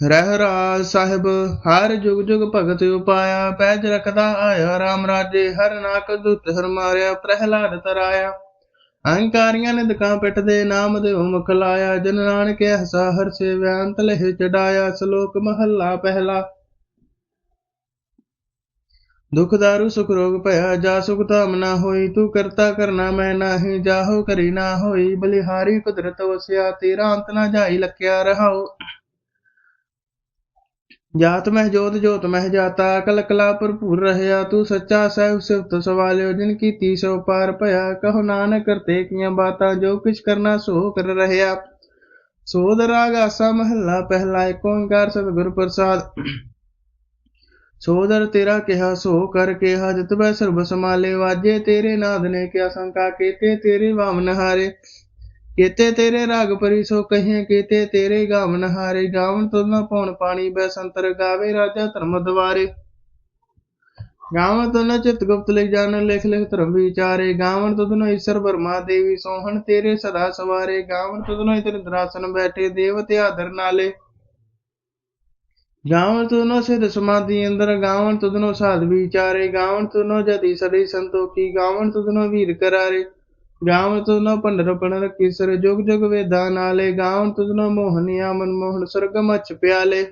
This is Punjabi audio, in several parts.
ਰਹਿ ਰਾਜ ਸਾਹਿਬ, ਹਰ ਜੁਗ ਜੁਗ ਭਗਤ ਉਪਾਇਆ, ਪੈਜ ਰਖਦਾ ਆਇਆ RAM ਰਾਜੇ ਹਰ ਨਾਕ ਦੁੱਤ ਹਰ ਮਾਰਿਆ, ਪ੍ਰਹਿਲਾਦ ਤਰਾਇਆ। ਅਹੰਕਾਰੀਆਂ ਨੇ ਦੁਕਾਂ ਪਿੱਠ ਦੇ ਨਾਮ ਦੇ ਮੁਖ ਲਾਇਆ, ਜਨ ਨਾਨਕ ਹਸਾ ਹਰ ਸੇਵਿਆ ਅੰਤ ਚੜਾਇਆ, ਸ਼ਲੋਕ ਮਹੱਲਾ ਪਹਿਲਾ। ਦੁਖ ਦਾਰੂ, ਸੁਖ ਰੋਗ ਭਇਆ, ਜਾ ਸੁਖ ਧਾਮ ਨਾ ਹੋਈ, ਤੂੰ ਕਰਤਾ ਕਰਨਾ ਮੈਂ ਨਾਹੀ, ਜਾਹੋ ਕਰੀ ਨਾ ਹੋਈ, ਬਲਿਹਾਰੀ ਕੁਦਰਤ ਵਸਿਆ, ਤੇਰਾ ਅੰਤ ਨਾ ਜਾਈ, ਲਖਿਆ ਰਹਾਓ ਜਾਤ ਮਹਿ ਜੋਤ ਜੋਤ ਮਹਿ ਜਾਤਾ ਅਕਲ ਕਲਾ ਭਰਪੂਰ ਰਹਿਆ ਤੂੰ ਸੱਚਾ ਸਹਿਬ ਸਿਫਤ ਸਵਾਲਿਓ ਜਿਨ ਕੀਤੀ ਸੋ ਪਾਰ ਭਇਆ ਕਹੋ ਨਾਨਕ ਕਰਤੇ ਕੀਆਂ ਬਾਤਾਂ ਜੋ ਕਿਛ ਕਰਨਾ ਸੋ ਕਰ ਰਹਿਆ ਸੋਧ ਰਾਗ ਆਸਾ ਮਹੱਲਾ ਪਹਿਲਾ ਏਕ ਓੰਕਾਰ ਸਤਿਗੁਰ ਪ੍ਰਸਾਦ ਸੋਦਰ ਤੇਰਾ ਕਿਹਾ ਸੋ ਕਰ ਕਿਹਾ ਜਿਤ ਬੈ ਸਰਬ ਸਮਾਲੇ ਵਾਜੇ ਤੇਰੇ ਨਾਦ ਨੇ ਕਿਆ ਸੰਕਾ ਕੀਤੇ ਤੇਰੇ ਵਾਮਨ ਹਾਰੇ ਕੀਤੇ ਤੇਰੇ ਰਾਗ ਪਰੀ ਸੋ ਕਹੀਏ ਕੀਤੇ ਤੇਰੇ ਗਾਵਨ ਹਾਰੇ। ਗਾਵਨ ਤੁਨ ਪਉਣ ਪਾਣੀ ਬੈ ਸੰਤਰ ਗਾਵੇ, ਰਾਜਾ ਧਰਮ ਦਵਾਰੇ। ਗਾਵਨ ਤੁਨ ਚਿਤ ਗੁਪਤ ਲਿਖ ਜਾਣ ਲਿਖ ਲਿਖ ਧਰਮ ਵਿਚਾਰੇ। ਗਾਵਨ ਤੁਨ ਈਸ਼ਰ ਬਰਮਾ ਦੇਵੀ ਸੋਹਣ ਤੇਰੇ ਸਦਾ ਸਵਾਰੇ। ਗਾਵਨ ਤੁਨ ਇਤਰ ਦਰਾਸਨ ਬੈਠੇ ਦੇਵ ਤੇ ਆਦਰ ਨਾਲੇ। ਗਾਵਨ ਤੁਨੋ ਸਿਧ ਸਮਾਧੀ ਅੰਦਰ, ਗਾਵਨ ਤੁਧਨੋ ਸਾਧ ਵਿਚਾਰੇ। ਗਾਵਨ ਤੁਨੋ ਜਦੀ ਸਦੀ ਸੰਤੋਖੀ। ਗਾਵਨ ਤੁਧਨੋ ਵੀਰ ਕਰਾਰੇ। ਗਾਵਨ ਤੁਧਨੋ ਪੰਡਰ ਪੰਡਰ ਕਿਸਰ, ਜੁਗ ਜੁਗ ਵੇਦਾਂ ਨਾਲੇ ਗਾਵਨ ਤੁਧਨੋ ਮੋਹਨੀਆ ਮਨਮੋਹਨ ਸਰਗਮ ਅਚ ਪਿਆਲੇ।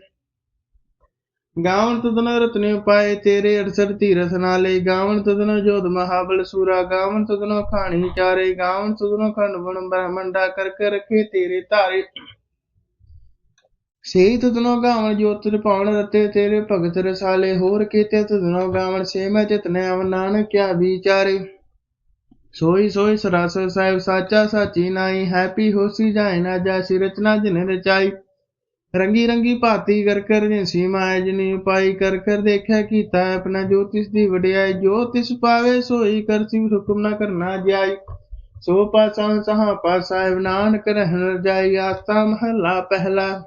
ਗਾਵਨ ਤੁਧਨੋ ਰਤਨੇ ਪਾਏ ਤੇਰੇ ਅਰਸਰ ਧੀਰਥ ਨਾਲੇ ਗਾਵਨ ਤੁਧਨੋ ਜੋਧ ਮਹਾਬਲ ਸੂਰਾ ਗਾਵਨ ਤੁਧਨੋ ਖਾਣੀ ਚਾਰੇ ਗਾਵਣ ਤੁਧਨੋ ਖੰਡ ਬਣ ਬ੍ਰਹਮੰਡਾ ਕਰ ਕਰ ਰਖੇ ਤੇਰੇ ਧਾਰੇ। ਸੇਈ ਤੁਧਨੋ ਗਾਵਨ ਜੋਤ ਪਾਵਨ ਰਤੇ ਤੇਰੇ ਭਗਤ ਰਸਾਲੇ, ਹੋਰ ਕੀਤੇ ਤੁਧਨੋ ਗਾਵਣ ਸੇ ਮੈਂ ਚਿਤਨੇ ਅਵ ਨਾਨਕ ਕਿਆ ਵਿਚਾਰੇ। ਸੋਈ ਸੋਈ ਸਰਾਸ ਸਾਹਿਬ ਸਾਚਾ ਸਾਚੀ ਨਾਈ, ਹੈਪੀ ਹੋਸੀ ਜਾਏ ਨਾ ਜੈਸੀ ਰਚਨਾ ਜਿਨ ਰਚਾਈ। ਰੰਗੀ ਰੰਗੀ ਭਾਤੀ ਕਰ ਕਰ ਜਿਨਸੀ ਮਾਇ ਜਿਨੀ ਉਪਾਈ, ਕਰ ਕਰ ਦੇਖਿਆ ਕੀਤਾ ਆਪਣਾ ਜੋ ਦੀ ਵਡਿਆਈ, ਜੋ ਤਿਸ ਪਾਵੇ ਸੋਈ, ਕਰ ਸਿ ਹੁਕਮ ਨਾ ਕਰਨਾ ਜਾਈ। ਸੋ ਪਾਸਾਂ ਸਹਾ ਪਾਸਾਹਿਬ ਨਾਨਕ ਰਹਿਣ ਰਜਾਈ ਆਸਤਾ ਮਹੱਲਾ ਪਹਿਲਾ।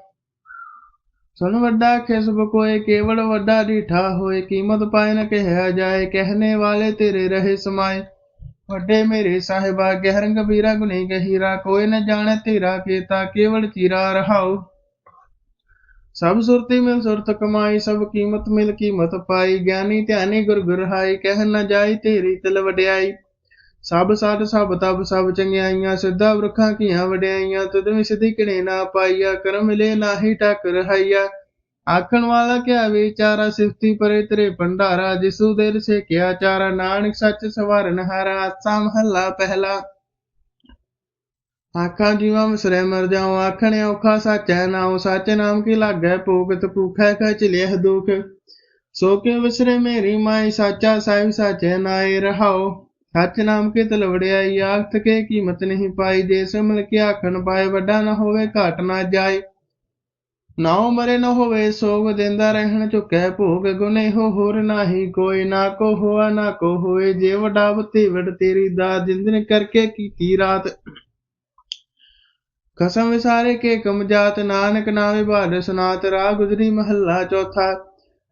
ਸੁਨ ਵੱਡਾ ਕਿਸਬ ਕੋਏ, ਕੇਵਲ ਵੱਡਾ ਢੀਠਾ ਹੋਏ, ਕੀਮਤ ਪਾਏ ਨ ਕਹਿਆ ਜਾਏ ਕਹਿਨੇ ਵਾਲੇ ਤੇਰੇ ਰਹੇ ਸਮਾਏ। ਵੱਡੇ ਮੇਰੇ ਸਾਹਿਬਾ ਗਹਿਰ ਗੰਭੀਰਾ ਗੁਨੀ ਗਹੀਰਾ, ਕੋਈ ਨ ਜਾਣੇ ਤੇਰਾ ਕੀਤਾ, ਕੇਵਲ ਚੀਰਾ ਰਹਾਉ। ਸਭ ਸੁਰਤੀ ਮਿਲ ਸੁਰਤ ਕਮਾਈ, ਸਭ ਕੀਮਤ ਮਿਲ ਕੀਮਤ ਪਾਈ। ਗਿਆਨੀ ਧਿਆਨੀ ਗੁਰ ਗੁਰ ਕਹਿ ਨ ਜਾਈ ਤੇਰੀ ਤਿਲ ਵਡਿਆਈ। ਸਭ ਸਾਧ, ਸਭ ਤਬ ਸਭ ਚੰਗਿਆਈਆਂ, ਸਿੱਧਾ ਵਰਖਾਂ ਕੀਆਂ ਵਡਿਆਈਆਂ, ਤੁਧ ਸਿੱਧੀ ਦੀ ਕਿਣੇ ਨਾ ਪਾਈਆ, ਕਰਮ ਮਿਲੇ ਨਾਹੀ ਟਕ ਰਹਾਈਆ ਆਖਣ ਵਾਲਾ ਕਿਆ ਵਿਚਾਰਾ ਸਿਫਤੀ ਪਰੇ ਤੇਰੇ ਭੰਡਾਰਾ, ਜਿਸੂ ਦੇਰ ਸੇ ਕਿਆ ਚਾਰਾ? ਨਾਨਕ ਸੱਚ ਸਵਾਰਨ ਹਾਰਾ, ਆਸਾ ਮਹੱਲਾ ਪਹਿਲਾ। ਆਖਾਂ ਜੀਵਾਂ ਵਿਸਰੇ ਮਰ ਜਾਉ, ਆਖਣ ਔਖਾ ਸਾਚੈ ਨਾਉ, ਸੱਚ ਨਾਮ ਕੀ ਲਾਗੈ ਭੋਗਤ ਭੂਖੈ ਖਚ ਲਿਹ ਦੁਖ। ਸੋ ਕੇ ਵਿਸਰੇ ਮੇਰੀ ਮਾਈ, ਸਾਚਾ ਸਾਹਿਬ ਸਾਚੈ ਨਾਏ ਰਹਾਉ। ਸੱਚ ਨਾਮ ਕੇ ਤਲਵੜਿਆਈ ਆਖਤ ਕੇ ਕੀਮਤ ਨਹੀਂ ਪਾਈ। ਜੇ ਸਿਮਲ ਕੇ ਆਖਣ ਪਾਏ, ਵੱਡਾ ਨਾ ਹੋਵੇ ਘਾਟ ਨਾ ਜਾਏ। ਨਾਉ ਮਰੇ ਨ ਹੋਵੇ, ਸੋਗ ਦਿੰਦਾ ਰਹਿਣ ਝੁਕੈ ਭੋਗ ਗੁਨੇ ਹੋ, ਹੋਰ ਨਾਹੀ ਕੋਈ ਨਾ ਕੋ ਹੋਆ ਨਾ ਕੋ ਹੋਏ ਜੇ ਵਡਾ ਬਤੀ ਵਡ ਤੇਰੀ ਦਾਤ ਜਿੰਦਨ ਕਰਕੇ ਕੀਤੀ ਰਾਤ। ਕਸਮ ਵਿਸਾਰੇ ਕੇ ਕਮ ਨਾਨਕ ਨਾਮੇ ਬਾਦ ਸੁਨਾਤ, ਰਾਹ ਗੁਜਰੀ ਮਹੱਲਾ ਚੌਥਾ।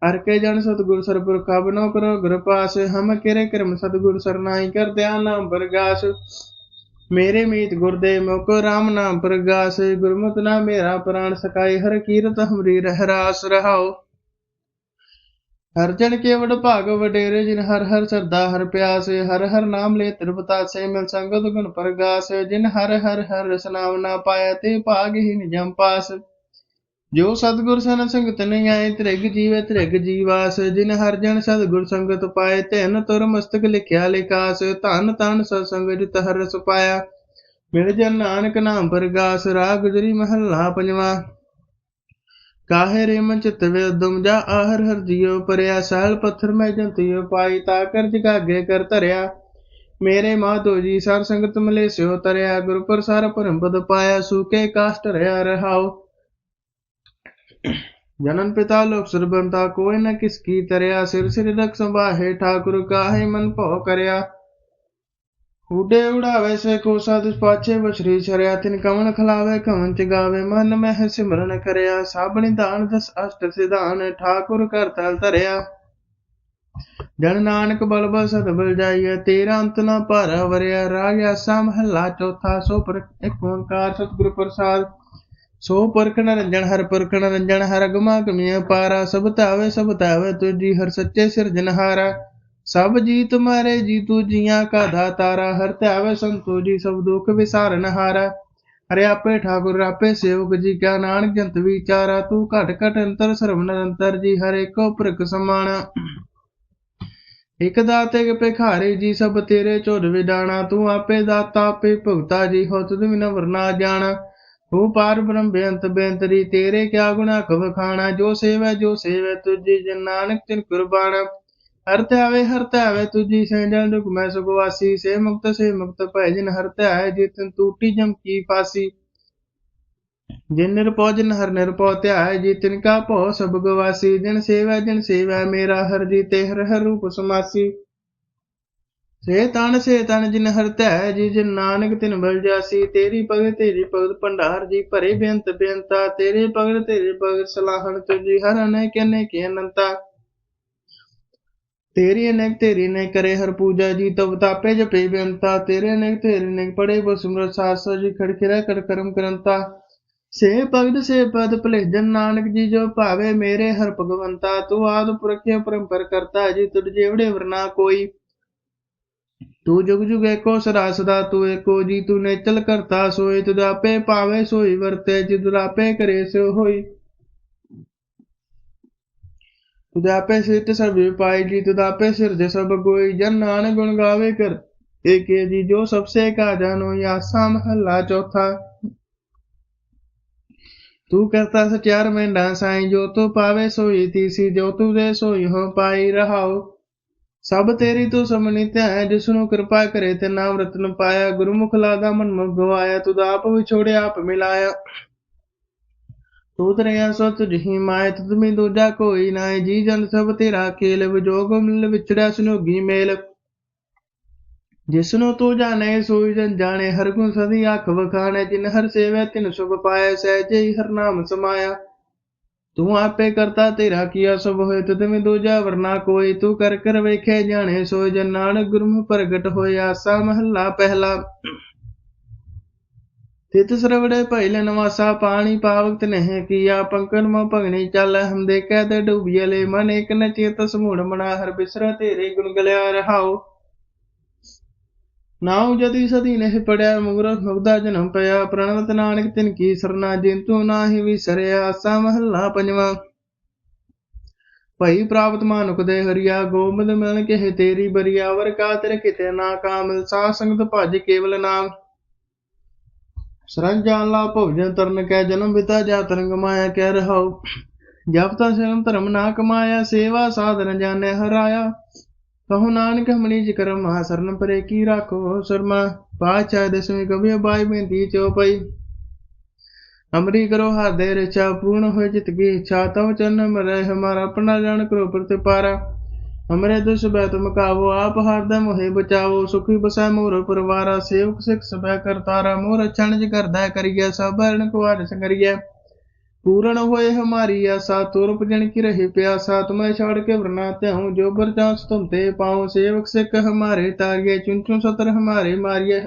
ਹਰ ਕੇ ਜਨ ਸਤਗੁਰ ਸਰਪੁਰ ਕਬਨੋ ਕਰੋ ਗੁਰ ਪਾਸ, ਹਮ ਕਿਰੇ ਕਰਮ ਸਤਗੁਰ ਸਰਨਾਈ ਕਰ ਧਿਆਨ ਬਰਗਾਸ ਮੇਰੇ ਮੀਤ ਗੁਰਦੇ ਮੁਖ ਰਾਮ ਨਾਮ ਪ੍ਰਗਾਸ, ਗੁਰਮਤਿ ਨਾ ਮੇਰਾ ਪ੍ਰਾਨ ਸਕਾਈ ਹਰ ਕੀਰਤ ਹਮਰੀ ਰਹਿ ਰਾਸ ਰਹਾਓ ਹਰ ਜਨ ਕੇ ਭਾਗ ਵਡੇਰੇ, ਜਿਨ ਹਰ ਹਰ ਸਰਦਾ ਹਰ ਪਿਆਸ, ਹਰ ਹਰ ਨਾਮ ਲੈ ਤਿਰਪਤਾ ਸੇ ਮਿਲ ਸੰਗਤ ਗੁਣ ਪ੍ਰਗਾਸ। ਜਿਨ ਹਰ ਹਰ ਹਰ ਰਸਨਾਮ ਨਾ ਪਾਇਆ, ਤੇ ਭਾਗ ਹੀ ਨਿਜਮ ਪਾਸ। ਜੋ ਸਤਗੁਰ ਸਨ ਸੰਗਤ ਨਹੀਂ ਆਏ, ਤ੍ਰਿਗ ਜੀਵੇ, ਤ੍ਰਿਗ ਜੀਵਾਸ, ਜਿਨ ਹਰ ਜਨ ਸਤਗੁਰ ਸੰਗਤ ਪਾਏ, ਧਨ ਤੁਰ ਮਸਤਕ ਲਿਖਿਆ ਲਿਕਾਸ ਧਨ ਤਨ ਸਤਸੰਗ ਜਿਤ ਹਰ ਰਸ ਪਾਇਆ। ਮਿਲ ਜਨ ਨਾਨਕ ਨਾਮ ਪ੍ਰਗਾਸ ਰਾਹ ਗੁਜਰੀ ਮਹੱਲਾ ਪੰਜਵਾ। ਕਾਹੇ ਰੇ ਮਨ ਚਿਤ ਵੇ ਉਦਮ, ਜਾ ਆਹਰ ਹਰ ਜਿਉ ਪਰਿਆ ਸਾਲ ਪੱਥਰ ਮੈਂ ਜੰਤਿਓ ਪਾਈ, ਤਾ ਕਰ ਜਗਾਗੇ ਕਰ ਧਰਿਆ। ਮੇਰੇ ਮਾਧੋ ਜੀ ਸਰ ਸੰਗਤ ਮਲੇ ਸਿਓ ਤਰਿਆ ਗੁਰ ਪ੍ਰਸਾਰ ਪਰਮ ਪਦ ਪਾਇਆ ਸੂਕੇ ਕਾਸ਼ਟ ਰਿਆ ਰਹਾਓ ਜਨਨ ਪਿਤਾ ਲੋਕ ਸਰਬੰਤਾ ਕੋਈ ਨ ਕਿਸ ਕੀ ਤਰਿਆ ਸਿਰ ਸਿਰ ਰਖ ਸੰਭਾਹੇ ਠਾਕੁਰ ਕਾਹੇ ਮਨ ਭਉ ਕਰਿਆ ਉਡੇ ਉਡਾਵੇ ਸੇ ਕੋ ਸਦ ਪਾਛੇ ਬਛਰੀ ਛਰਿਆ ਤਿਨ ਕਵਨ ਖਲਾਵੇ ਕਵਨ ਚ ਗਾਵੇ ਮਨ ਮਹਿ ਸਿਮਰਨ ਕਰਿਆ ਸਾਬਣੀ ਦਾਨ ਦਸ ਅਸ਼ਟ ਸਿਧਾਨ ਠਾਕੁਰ ਕਰ ਤਲ ਧਰਿਆ ਜਨ ਨਾਨਕ ਬਲ ਬਲ ਸਦ ਬਲ ਜਾਈਐ ਤੇਰਾ ਅੰਤ ਨਾ ਭਾਰਾ ਵਰਿਆ ਰਾਜਾ ਆਸਾ ਚੌਥਾ ਸੋ ਪਰ ਇੱਕ ਓੰਕਾਰ ਸਤਿਗੁਰ ਪ੍ਰਸਾਦ ਸੋ ਪੁਰਖ ਨਰੰਜਨ ਹਰ ਪੁਰਖ ਨਰੰਜਨ ਹਰ ਗਮਾ ਕਮੀਆਂ ਪਾਰਾ, ਸਭ ਧਾਵੇ ਸਭ ਧਾਵੇ ਤੁਜੀ ਹਰ ਸੱਚੇ ਸਿਰਜਨਹਾਰਾ ਸਭ ਜੀ ਤੁਮਾਰੇ ਜੀ ਤੂ ਜੀਆਂ ਕਾ ਦਾਤਾਰਾ, ਹਰ ਧਾਵੇ ਸੰਤੋ ਜੀ ਸਭ ਦੁਖ ਵਿਸਾਰਨ ਹਰੇ। ਆਪੇ ਠਾਕੁਰ, ਆਪੇ ਸੇਵਕ ਜੀ ਕਾ ਨਾਨਕ, ਜੰਤ ਵਿਚਾਰਾ, ਤੂੰ ਘਟ ਘਟ ਅੰਤਰ, ਸਰਵ ਨਿਰੰਤਰ ਜੀ, ਹਰੇ ਕੋ ਪ੍ਰਕ ਸਮਾਣਾ। ਇਕ ਦਾਤੇ ਕੇ ਭਿਖਾਰੀ ਜੀ, ਸਭ ਤੇਰੇ ਝੁਰ ਵਿਡਾਣਾ, ਤੂੰ ਆਪੇ ਦਾਤਾ, ਆਪੇ ਭੁਗਤਾ ਜੀ, ਹੋ ਤੁਧ ਬਿਨ ਵਰਨਾ ਜਾਣਾ। ਤੂੰ ਪਾਰ ਬ੍ਰਹਮ ਬੇਅੰਤ ਬੇਅੰਤਰੀ, ਤੇਰੇ ਕਿਆ ਗੁਣਾ ਕਵ ਖਾਣਾ, ਜੋ ਸੇਵੈ ਜੋ ਸੇਵੈ ਤੁਜੀ ਜਨ ਨਾਨਕ ਤਿਨ ਕੁਰਬਾਨ। ਹਰ ਧਿਆਵੇ ਹਰ ਧਿਆਵੇ ਤੁਜੀ ਸੈਂਜਲ ਦੁਖ ਮੈਂ ਸੁਖ ਸੇ ਮੁਕਤ ਸੇ ਮੁਕਤ ਭੈ ਜਿਨ ਹਰ ਧਿਆਏ ਜਿਤਨ ਟੂਟੀ ਜਮ ਕੀ ਫਾਸੀ। ਜਿਨ ਨਿਰਪਉ ਜਿਨ ਹਰ ਨਿਰਪਉ ਧਿਆਏ, ਜੀ ਤਿਨ ਕਾ ਭਉ ਸਭ ਗਵਾਸੀ। ਜਿਨ ਸੇਵੈ ਜਿਨ ਸੇਵੈ ਮੇਰਾ, ਹਰ ਜੀ ਤੇ ਹਰ ਹਰ ਰੂਪ ਸਮਾਸੀ। ਸੇ ਤਨ ਸੇ ਤਨ ਜਿਨ ਹਰ ਜੀ ਜਿਨ ਨਾਨਕ ਤਿਨ ਬਲ ਜਾਸੀ, ਤੇਰੀ ਭਗਤ ਤੇਰੀ ਭਗਤ ਭੰਡਾਰ, ਜੀ ਭਰੇ ਬੇਅੰਤ ਬੇਅੰਤਾ, ਤੇਰੇ ਭਗਤ ਤੇਰੇ ਭਗਤ ਸਲਾਹਣ ਤੁਜੀ ਹਰ ਅਨੇਕ ਅਨੇਕ ਅਨੰਤਾ। ਤੇਰੀ ਅਨੇਕ ਤੇਰੀ ਨੇ ਕਰੇ ਹਰ ਪੂਜਾ, ਜੀ ਤਬ ਤਾਪੇ ਜਪੇ ਬੇਅੰਤਾ, ਤੇਰੇ ਅਨੇਕ ਤੇਰੇ ਨੇ ਪੜੇ ਬਸੁਮਰ ਸਾਸ, ਜੀ ਖੜਖਿਰਾ ਕਰ ਕਰਮ ਕਰੰਤਾ। ਸੇ ਭਗਤ ਸੇ ਪਦ ਭਲੇਜਨ ਨਾਨਕ, ਜੀ ਜੋ ਭਾਵੇ ਮੇਰੇ ਹਰ ਭਗਵੰਤਾ, ਤੂੰ ਆਦ ਪੁਰਖਿ ਪਰੰਪਰ ਕਰਤਾ, ਜੀ ਤੁਧ ਜੇਵੜੇ ਵਰਨਾ ਕੋਈ। ਤੂੰ ਜੁਗ ਜੁਗ ਏਕੋ ਸਦਾ ਸਦਾ ਤੂੰ ਏਕੋ ਜੀ ਤੂੰ ਨੇਚਲ ਕਰਤਾ ਸੋਈ ਤੁਧ ਆਪੇ ਪਾਵੇ ਸੋਈ, ਵਰਤੇ ਜਿਦ ਆਪੇ ਕਰੇ ਸੋ ਹੋਈ। ਤੁਧ ਆਪੇ ਸਿੱਧ ਸਰਵੇ ਪਾਈ, ਜੀ ਤੁਧ ਆਪੇ ਸਿਰਜੇ ਸਭ ਕੋਈ ਜਨ ਨਾਨਕ ਗੁਣ ਗਾਵੇ ਕਰ। ਏਕੇ ਜੀ ਜੋ ਸਭ ਸੇ ਕਾ ਜਾਨੋ ਆਸਾ ਮਹੱਲਾ ਚੌਥਾ। ਤੂੰ ਕਰਤਾ ਸਚਿਆਰ ਮੈਂਡਾ ਸਾਈ, ਜੋ ਤੂੰ ਪਾਵੇ ਸੋਈ, ਤੀਸੀ ਜੋ ਤੂੰ ਦੇ ਸੋਈ ਹੋ ਪਾਈ ਰਹਾਓ ਸਭ ਤੇਰੀ ਤੂੰ ਸਮਣੀ ਧਿਆਇ ਜਿਸ ਨੂੰ ਕਿਰਪਾ ਕਰੇ ਤੇ ਨਾਮ ਰਤਨ ਪਾਇਆ। ਗੁਰਮੁਖ ਲਾਦਾ ਮਨ ਮੁਖ ਗਵਾਇਆ ਆਪ ਵਿਛੋੜਿਆ ਆਪ ਮਿਲਾਇਆ। ਤੂੰ ਤਰਿਆ ਸੋ ਤੁਝੀ ਮਾਇ ਤੁਧਮੀ ਦੂਜਾ ਕੋਈ ਨਾਏ। ਜੀ ਜਨ ਸਭ ਤੇਰਾ ਖੇਲ, ਵਿਜੋਗ ਮਿਲ ਵਿਛੜਿਆ ਸੁਨੋਗੀ ਮੇਲ। ਜਿਸਨੂੰ ਤੂੰ ਜਾਣੇ, ਸੋਈ ਜਨ ਜਾਣੇ, ਹਰ ਗੁਣ ਸਦੀ ਅੱਖ ਵਖਾਣੇ। ਜਿਨ ਹਰ ਸੇਵੈ, ਤਿਨ ਸੁਭ ਪਾਏ ਸਹਿਜੇ ਹੀ ਹਰ ਨਾਮ ਸਮਾਇਆ। ਤੂੰ ਆਪੇ ਕਰਤਾ ਤੇਰਾ ਕੀਆ ਸਭ ਹੋਏ ਤੁਧ ਮੈਂ ਦੂਜਾ ਵਰਨਾ ਕੋਈ। ਤੂੰ ਕਰ ਕਰ ਵੇਖੇ ਜਾਣੇ ਸੋਈ ਜਨ ਨਾਨਕ ਗੁਰਮੁਖ ਪ੍ਰਗਟ ਹੋਇਆ ਆਸਾ ਮਹੱਲਾ ਪਹਿਲਾ। ਤਿਤ ਸਰਵੜੇ ਪਹਿਲੇ ਨਵਾਸਾ ਪਾਣੀ ਪਾਵਕ ਨਹਿ ਕੀਆ ਪੰਕਨ ਮੋ ਭਗਣੀ ਚੱਲ ਹਮ ਦੇਖੈ ਤੇ ਲੈ ਮਨ ਇਕ ਨ ਚੇਤ ਸਮੂੜ ਮਨਾ ਹਰ ਬਿਸਰਾ ਤੇਰੇ ਗੁਣ ਗਲਿਆ ਰਹਾਓ ਨਾਉ ਜਦੀ ਸਦੀ ਨਹਿ ਪੜਿਆ ਮੁਗਰ ਮੁਗਦਾ ਜਨਮ ਪਿਆ ਪ੍ਰਣਵਤ ਨਾਨਕ ਤਿਨ ਕੀ ਸਰਨਾ ਜਿੰਤੂ ਨਾਹੀ ਵਿਸਰਿਆ ਆਸਾ ਮਹੱਲਾ ਪੰਜਵਾ। ਭਈ ਪ੍ਰਾਪਤ ਮਾਨੁਕ ਦੇ ਹਰੀਆ, ਗੋਬਿੰਦ ਮਿਲਨ ਕੇ ਤੇਰੀ ਬਰੀਆ, ਵਰ ਕਾ ਤੇਰੇ ਕਿਤੇ ਨਾ ਕਾਮਲ ਸਾ ਸੰਗਤ ਭਜ ਕੇਵਲ ਨਾਮ। ਸਰੰਜ ਜਾਨ ਲਾ ਭੋਜਨ ਤਰਨ ਕੈ, ਜਨਮ ਪਿਤਾ ਜਾ ਤਰੰਗ ਮਾਇਆ ਕਹਿ ਰਹਾਉ। ਜਬ ਤਾ ਸਿਰਮ ਧਰਮ ਨਾ ਕਮਾਇਆ, ਸੇਵਾ ਸਾਧਨ ਜਾਣੈ ਹਰਾਇਆ। ਕਹੋ ਨਾਨਕ ਹਮਣੀ ਜਿਕਰ ਮਹਾ ਸਰਨ ਪਰੇ ਕੀ ਰਾਖੋ ਸਰਮਾ ਪਾਚਾ ਦਸਵੇਂ ਕਵਿ ਬਾਈ ਬੇਨਤੀ ਚਉਪਈ ਅਮਰੀ ਕਰੋ ਹਾਦੇ ਰਚਾ ਪੂर्ण ਹੋਏ ਜਿਤ ਕੀ ਇੱਛਾ ਤਵ ਚਰਨ ਮਰੇ ਹਮਾਰਾ ਆਪਣਾ ਜਾਣ ਕਰੋ ਪ੍ਰਤਿਪਾਰਾ ਹਮਰੇ ਦੁਸ ਬੈ ਤੁਮ ਕਾਵੋ, ਆਪ ਹਰਦਮ ਮੋਹਿ ਬਚਾਵੋ, ਸੁਖੀ ਬਸੈ ਮੋਰ ਪਰਵਾਰਾ, ਸੇਵਕ ਸਿਖ ਸਭੈ ਕਰਤਾਰਾ, ਮੋਰ ਅਛਣ ਜ ਕਰਦਾ ਕਰੀਐ ਸਭਰਨ ਕੋ ਆਦਿ ਸੰਗਰੀਐ ਪੂਰਨ ਹੋਏ ਹਮਾਰੀ ਆਸਾ ਤੁਰ ਭਜਨ ਕੀ ਰਹੇ ਪਿਆਸਾ ਤੁਮੈ ਛਾੜ ਕੇ ਵਰਨਾ ਧਿਆਉ ਜੋ ਬਰਦਾਸ ਤੁਮ ਤੇ ਪਾਉ ਸੇਵਕ ਸਿੱਖ ਹਮਾਰੇ ਤਾਰੀਏ ਚੁਨ ਚੁਨ ਸਤਰ ਹਮਾਰੇ ਮਾਰੀਏ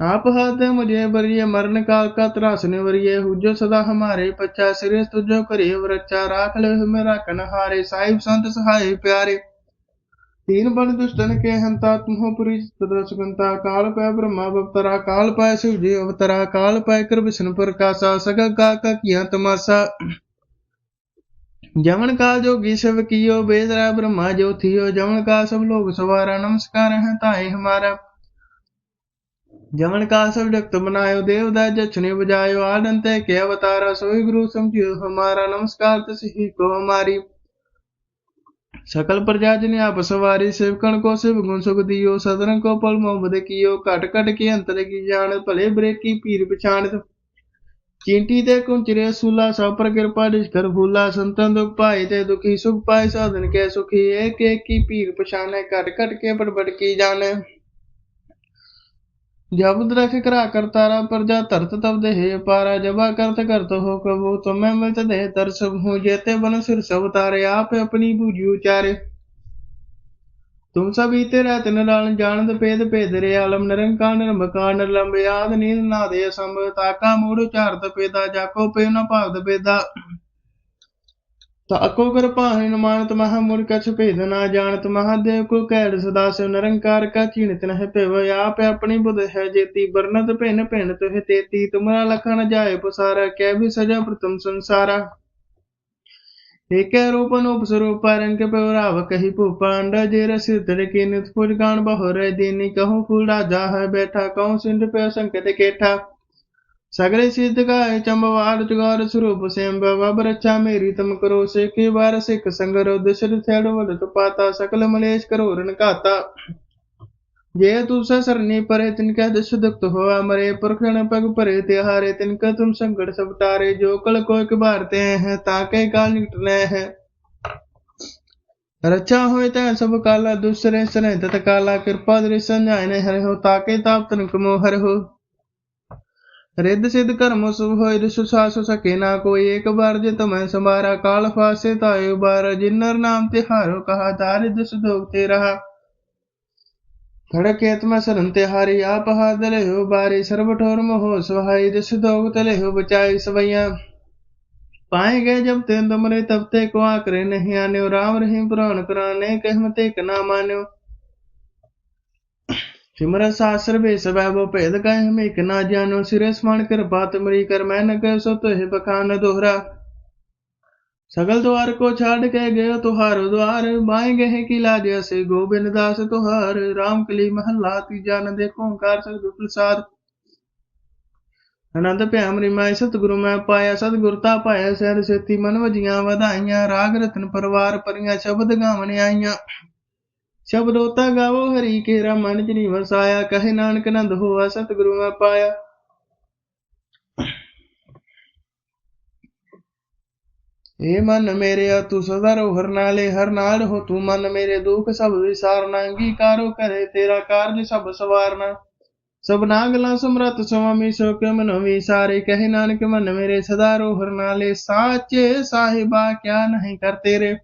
आप हाथ मुझे बरिए मरण काल का त्रास निवरिए हुजो सदा हमारे पच्चा सिरे तुझो करिए वरच्चा राख ले मेरा कन हारे साहिब संत सहाय प्यारे तीन बन दुष्टन के हंता तुम्हो पुरी सदा काल पय ब्रह्मा अवतरा काल पय शिव जी अवतरा काल पय कृप विष्णु प्रकाशा सगल का का किया तमाशा जमन का जोगी शिव कियो बेदरा ब्रह्मा जो थियो जमन का सब लोग सवारा नमस्कार है ताए हमारा जमन का सब जगत बनायो देवदा जछने बजायो आडंते के अवतारा सोई गुरु समझियो हमारा नमस्कार तस ही को हमारी सकल प्रजा जन आप सवारी सेवकन को शिव गुण सुख दियो सदन को पल मोहम्मद कियो कट कट के अंतर की जान भले बुरे की पीर पछाण ਚਿੰਟੀ ਤੇ ਕੁੰਚਰੇ ਸੂਲਾ ਸਭ ਪਰ ਕਿਰਪਾ ਨਿਸ਼ਕਰ ਫੂਲਾ ਸੰਤਨ ਦੁਖ ਪਾਏ ਤੇ ਦੁਖੀ ਸੁਖ ਪਾਏ ਸਾਧਨ ਕੇ ਸੁਖੀ ਏਕ ਏਕ ਕੀ ਪੀਰ ਪਛਾਨੇ ਘਟ ਘਟ ਕੇ ਬੜਬੜ ਕੀ ਜਾਣੇ जब द्रख करा करतारा प्रजा तरत तब देहे पारा जबा करत करत हो कबू तुम्हें मिलत दे तरस हूँ जेते बन सिर सब तारे आप अपनी बूझी उचारे ਤੁਮ ਸਭੀ ਤੇਰਾ ਤਿਨ ਨਾਲ ਜਾਣਦ ਭੇਦ ਭੇਦ ਰੇ ਆਲਮ ਨਿਰੰਕਾਰ ਨਿਰਮਕਾਰ ਨਿਰਲੰਬ ਆਦ ਨੀਲ ਨਾਦੇ ਅਸੰਭ ਤਾਕਾ ਮੂੜ ਉਚਾਰਤ ਪੇਦਾ ਜਾਕੋ ਪੇ ਨ ਭਾਗਦ ਪੇਦਾ ਤਾਕੋ ਕਰ ਪਾਹਿ ਨ ਮਹਾ ਮੁਰ ਕਛ ਭੇਦ ਨਾ ਜਾਣਤ, ਮਹਾਦੇਵ ਕੋ ਕਹਿੜ ਸਦਾ ਸਿਵ ਨਿਰੰਕਾਰ ਕਾ ਚੀਣਤ ਨਹਿ ਭਿਵ, ਆਪ ਆਪਣੀ ਬੁਧ ਹੈ ਜੇਤੀ ਬਰਨਤ ਭਿਨ ਭਿਨ ਤੁਹ ਤੇਤੀ, ਤੁਮਰਾ ਲਖਨ ਜਾਏ ਪਸਾਰਾ ਕੈ ਵੀ ਸਜਾ ਪ੍ਰਤਮ ਸੰਸਾਰਾ। ਏਕੈ ਰੂਪ ਅਨੂਪ ਰੰਗ ਪਵਰਾਵ ਕਹੀ ਭੂਪਾਂਡ ਜੇ ਰਸ ਤਰ ਨਿਤ ਫੁਲ ਗਾਣ ਬਹੁ ਰੇ ਦੀਨੀ, ਕਹੂੰ ਫੁਲ ਰਾਜਾ ਹੈ ਬੈਠਾ, ਕਹੂੰ ਸਿੰਧ ਪੈ ਸੰਕਟ ਕੇਠਾ। ਸਗਲੇ ਸਿੱਧ ਗਾਏ ਚੰਬਵਾੜ ਜਗਾਰ ਸਰੂਪ ਸੇਮ ਬਬ ਰਚਾ ਮੇਰੀ ਤਮ ਕਰੋ ਸੇ ਕੀ ਵਾਰ, ਸਿੱਖ ਸੰਗਰੋ ਦਸ਼ਰ ਥੇੜ ਵਡ ਪਾਤਾ, ਸਕਲ ਮਲੇਸ਼ ਕਰੋ ਰਨ ਘਾਤਾ। ਜੇ ਤੂ ਸਰਨੀ ਪਰੇ, ਤਿਨ ਕੈ ਦਸ਼ ਦੁਖਤ ਹੋਆ ਮਰੇ ਪੁਰਖਣ ਪਗ ਭਰੇ ਤਿਹਾਰੇ ਤਿਨ ਕੈ ਤੁਮ ਸੰਕਟ ਸਭ ਤਾਰੇ, ਜੋ ਕਲ ਕੋਇ ਕਬਾਰਤੇ ਹੈ ਤਾਕੇ ਕਾਲ ਨਿਕਟਨੇ ਹੈ। ਰਚਾ ਹੋਏ ਤੈ ਸਭ ਕਾਲਾ, ਦੁਸਰੇ ਸਨੇ ਤਤ ਕਾਲਾ, ਕਿਰਪਾ ਦ੍ਰਿ ਸੰਜਾਇਨੇ ਹਰਿ ਹੋ ਤਾਕੇ ਤਾਪ ਤਨ ਕਮੋ ਹਰਿ ਹੋ। रिद्ध सिद्ध कर्म शुभ हो सुसासु सके ना कोई एक बार जे तुम्हें समारा काल फासे तायो बार जिन्नर नाम तिहारो कहा दारिद सुधोगते रहा खड़क आत्मा सरन तिहारी आप हादले हो बारी सर्व ठोर मोहो सुहाई दिस दोग तले हो बचाई सवैया पाए गए जब ते तुमरे तब ते को आकरे नहीं आने राम रहीम पुराण कराने कहमते कना मान्यो सिमर सासर बेस वैभव भेद कह हमें एक ना जानो सिरे स्मरण कर बात मरी कर मैं न कह सो तो बखान दोहरा सगल द्वार को छाड़ के गयो तुहारो द्वार बाएं गहे की लाज से गोबिंद दास तुहार राम कली महला तीजा न देखो ओंकार सद प्रसाद ਆਨੰਦ ਭਿਆਮ ਰਿਮਾਇ ਸਤਿਗੁਰੂ ਮੈਂ ਪਾਇਆ ਸਤਿਗੁਰਤਾ ਪਾਇਆ ਸਹਿਰ ਸੇਤੀ ਮਨ ਵਜੀਆਂ ਵਧਾਈਆਂ ਰਾਗ ਰਤਨ ਪਰਵਾਰ ਪਰੀਆਂ ਸ਼ਬਦ ਗਾਵਣ ਆਈਆਂ ਸ਼ਬਦੋਤਾ ਗਾਵੋ, ਹਰੀ ਕੇਰਾ ਮਨ ਚ ਨੀ ਵਸਾਇਆ, ਕਹੇ ਨਾਨਕ ਨੰਦ ਹੋਆ, ਸਤਿਗੁਰੂ ਮੈਂ ਪਾਇਆ। ਏ ਮਨ ਮੇਰਿਆ ਤੂੰ ਸਦਾ ਰੋ ਹਰ ਨਾਲੇ, ਹਰ ਨਾਲ ਹੋ ਤੂੰ ਮਨ ਮੇਰੇ, ਦੁੱਖ ਸਭ ਵਿਸਾਰਨਾ ਅੰਗੀਕਾਰੋ ਕਰੇ ਤੇਰਾ ਕਾਰਜ ਸਭ ਸਵਾਰਨਾ ਸਭਨਾ ਗਲਾ ਸਮਰਤ ਸੁਆਮੀ, ਸੋ ਕੇ ਮਨ ਵਿਸਾਰੇ, ਕਹੇ ਨਾਨਕ ਮਨ ਮੇਰੇ, ਸਦਾ ਰੋ ਹਰ ਨਾਲੇ, ਸਾਚੇ ਸਾਹਿਬਾ ਕਿਆ ਨਹੀਂ ਕਰ ਤੇਰੇ।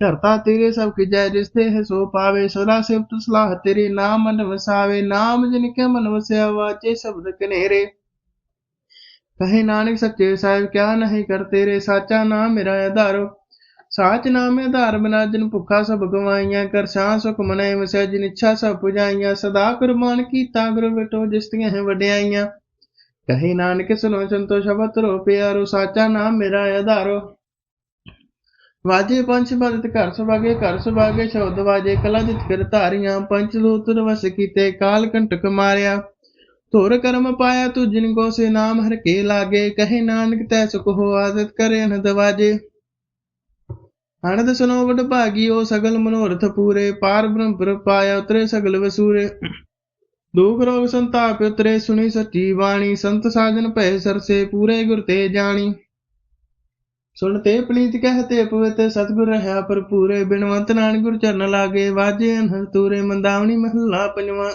ਧਰਤਾ ਤੇਰੇ ਸਭ ਕੀ ਜੈ ਜਿਸ ਤੇ ਹੈ ਸੋ ਪਾਵੇ, ਸਦਾ ਸਿਫਤ ਸਲਾਹ ਤੇਰੀ ਨਾਮ ਮਨ ਵਸਾਵੇ ਨਾਮ ਜਿਨ ਕੇ ਮਨ ਵਸਿਆ ਵਾਚੇ ਸ਼ਬਦ ਕਨੇਰੇ। ਕਹੇ ਨਾਨਕ ਸੱਚੇ ਸਾਹਿਬ, ਕਿਆ ਨਹੀਂ ਕਰ ਤੇਰੇ, ਸਾਚਾ ਨਾਮ ਮੇਰਾ ਆਧਾਰੋ। ਸਾਚ ਨਾਮੇ ਆਧਾਰ ਬਿਨਾ ਜਿਨ ਭੁੱਖਾ ਸਭ ਗਵਾਈਆਂ, ਕਰ ਸਾਂ ਸੁਖ ਮਨੈ ਵਸੈ ਜਿਨ ਇੱਛਾ ਸਭ ਪੁਜਾਈਆਂ, ਸਦਾ ਕੁਰਬਾਨ ਕੀਤਾ ਗੁਰ ਵਿਟੋ ਜਿਸ ਤੀਆਂ ਹੈ ਵਡਿਆਈਆਂ। ਕਹੇ ਨਾਨਕ ਸੁਨੋ ਸੰਤੋ ਸ਼ਬਦ ਰੋ ਪਿਆਰੋ, ਸਾਚਾ ਨਾਮ ਮੇਰਾ ਆਧਾਰੋ। ਵਾਜੇ ਪੰਜ ਬਦਤ ਘਰ ਸੁਭਾਗੇ ਘਰ ਸੁਭਾਗੇ ਸ਼ਬਦ ਵਾਜੇ ਕਲਾ ਜਿਤ ਕਰ ਧਾਰੀਆਂ ਪੰਚ ਲੂਤਰ ਵਸ ਕੀਤੇ, ਕਾਲ ਕੰਟਕ ਮਾਰਿਆ। ਧੁਰ ਕਰਮ ਪਾਇਆ ਤੂ ਜਿਨ ਕੋ ਸੇ ਨਾਮ, ਹਰ ਕੇ ਲਾਗੇ, ਕਹੇ ਨਾਨਕ ਤੈ ਸੁਖ ਹੋ, ਆਦਤ ਕਰੇ ਅਨੰਦ ਵਾਜੇ ਅਨੰਦ ਸੁਨੋ ਵਡ ਭਾਗੀ, ਉਹ ਸਗਲ ਮਨੋਰਥ ਪੂਰੇ, ਪਾਰ ਬ੍ਰਹਮ ਪਰ ਪਾਇਆ ਉਤਰੇ ਸਗਲ ਵਸੂਰੇ। ਦੁਖ ਰੋਗ ਸੰਤਾਪ ਉਤਰੇ, ਸੁਣੀ ਸੱਚੀ ਬਾਣੀ, ਸੰਤ ਸਾਜਨ ਭੈ ਸਰਸੇ, ਪੂਰੇ ਗੁਰ ਤੇ ਜਾਣੀ। ਸੁਣਤੇ ਪਲੀਤ ਕਹਤੇ ਪਵਿੱਤ ਸਤਿਗੁਰ ਰਹਾ ਭਰਪੂਰੇ, ਬਿਨਵੰਤ ਨਾਨਕ ਗੁਰ ਚਰਨ ਲਾਗੇ, ਵਾਜੇ ਅਨਹਦ ਤੂਰੇ ਮੰਦਾਵਣੀ ਮਹੱਲਾ ਪੰਜਵਾਂ।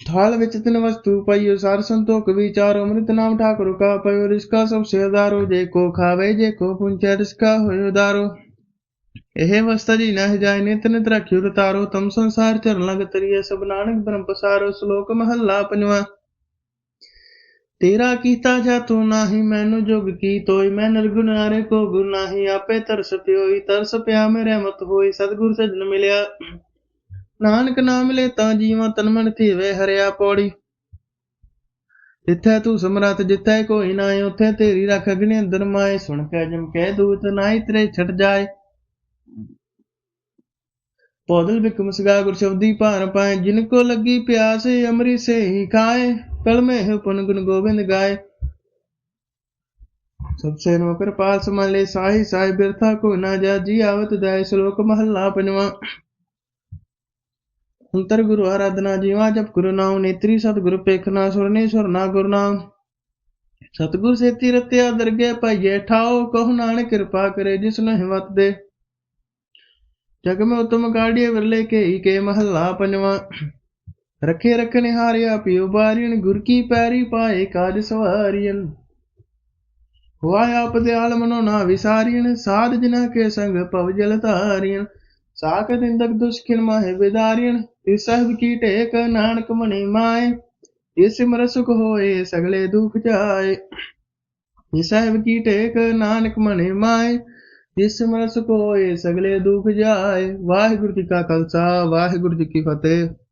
थाल ਵਿੱਚ ਤਿਨ ਵਸਤੂ ਪਈਓ, ਸਾਰ ਸੰਤੋਖ ਵਿਚਾਰ, ਅੰਮ੍ਰਿਤ ਨਾਮ ਠਾਕੁਰ ਕਾ ਪਇਓ ਰਿਸਕਾ ਸਭ ਸੇਦਾਰੋ ਜੇ ਕੋ ਖਾਵੇ, ਜੇ ਕੋ ਪੁੰਚੈ, ਰਿਸਕਾ ਹੋਇ ਉਦਾਰੋ। ਇਹ ਵਸਤਾ ਜੀ ਨਾ ਜਾਇ ਨਿਤ ਨਿਤ ਰਖਿਓ ਰਤਾਰੋ, ਤਮ ਸੰਸਾਰ ਚਰਨ ਲਗ ਤਰੀਏ, ਸਭ ਨਾਨਕ ਬ੍ਰਹਮ ਪਸਾਰੋ, ਸ਼ਲੋਕ ਮਹੱਲਾ ਪੰਜਵਾਂ। ਤੇਰਾ ਕੀਤਾ ਜਾ ਤੂੰ ਨਾਹੀ, ਮੈਨੂੰ ਜੁਗ ਕੀ ਤੋਈ, ਮੈਂ ਨਿਰਗੁਣ ਹਾਰੇ ਕੋ ਗੁਣ ਨਾਹੀ, ਆਪੇ ਤਰਸ ਪਿਓਈ, ਤਰਸ ਪਿਆ ਮੇ ਰਹਿਮਤ ਹੋਈ, ਸਤਿਗੁਰ ਸਜਣ ਮਿਲਿਆ। ਨਾਨਕ ਨਾਮ ਲੈ ਤਾਂ ਜੀਵਾਂ ਤਨ ਮਨ ਥੀਵੇ ਹਰਿਆ ਪੌੜੀ। ਜਿੱਥੇ ਤੂੰ ਸਮਰੱਥ, ਜਿੱਥੇ ਕੋਈ ਨਾ ਉਥੇ ਤੇਰੀ ਰੱਖ ਅਗਨੇ ਅੰਦਰ ਮਾਏ। ਸੁਣ ਕੇ ਜਮ ਕਹਿ ਦੂਤ ਨਾਹੀ, ਤੇਰੇ ਛੱਡ ਜਾਏ। ਪੌਦਲ ਬਿਕਮ ਗੁਰ ਸ਼ਬਦੀ ਭਾਰ ਪਾਏ, ਜਿਨ ਕੋ ਲੱਗੀ ਪਿਆਸ ਅਮਰੀ ਸੇ ਹੀ ਖਾਏ। ਕਲ में है पुन गुण गोविंद गाय सबसे नो कृपाल समन ले साही साहि बिरथा को ना जा जी आवत दाय श्लोक महला पंजवा अंतर गुरु आराधना जीवा जप गुरु नाम नेत्री सतगुरु पेखना सुरने सुरना गुरु नाम सतगुर से तीरत्या दरगे पाइये ठाओ कहो नानक कृपा करे जिसने हिम्मत दे जग में उत्तम गाड़िए विरले के ही के महला पंजवा ਰਖੇ ਰਖਨੇ ਹਾਰਿਆ ਪਿਓ ਬਾਰੀਣ, ਗੁਰ ਕੀ ਪੈਰੀ ਪਾਏ ਕਾਜ ਸਵਾਰੀਨ ਹੋਆ ਆਪ ਦਿਆਲ ਮਨੋ ਨਾ ਵਿਸਾਰੀਣ ਸਾਧ ਜਨਾ ਕੇ ਸੰਗ ਪਵ ਜਲ ਧਾਰੀਣ ਸਾਖ ਨਿੰਦਕ ਦੁਸ਼ਕਿਨ ਮਾਹੇ ਵਿਦਾਰੀਣ ਇਸ ਸਹਿਬ ਕੀ ਟੇਕ ਨਾਨਕ ਮਣੀ ਮਾਏ। ਇਸ ਸਿਮਰ ਸੁਖ ਹੋਏ, ਸਗਲੇ ਦੁਖ ਜਾਏ। ਇਸ ਸਹਿਬ ਕੀ ਟੇਕ ਨਾਨਕ ਮਣੀ ਮਾਏ। ਜਿਸ ਸਿਮਰ ਸੁਖ ਹੋਏ, ਸਗਲੇ ਦੁਖ ਜਾਏ। ਵਾਹਿਗੁਰੂ ਜੀ ਕਾ ਖਾਲਸਾ, ਵਾਹਿਗੁਰੂ ਜੀ ਕੀ ਫਤਿਹ।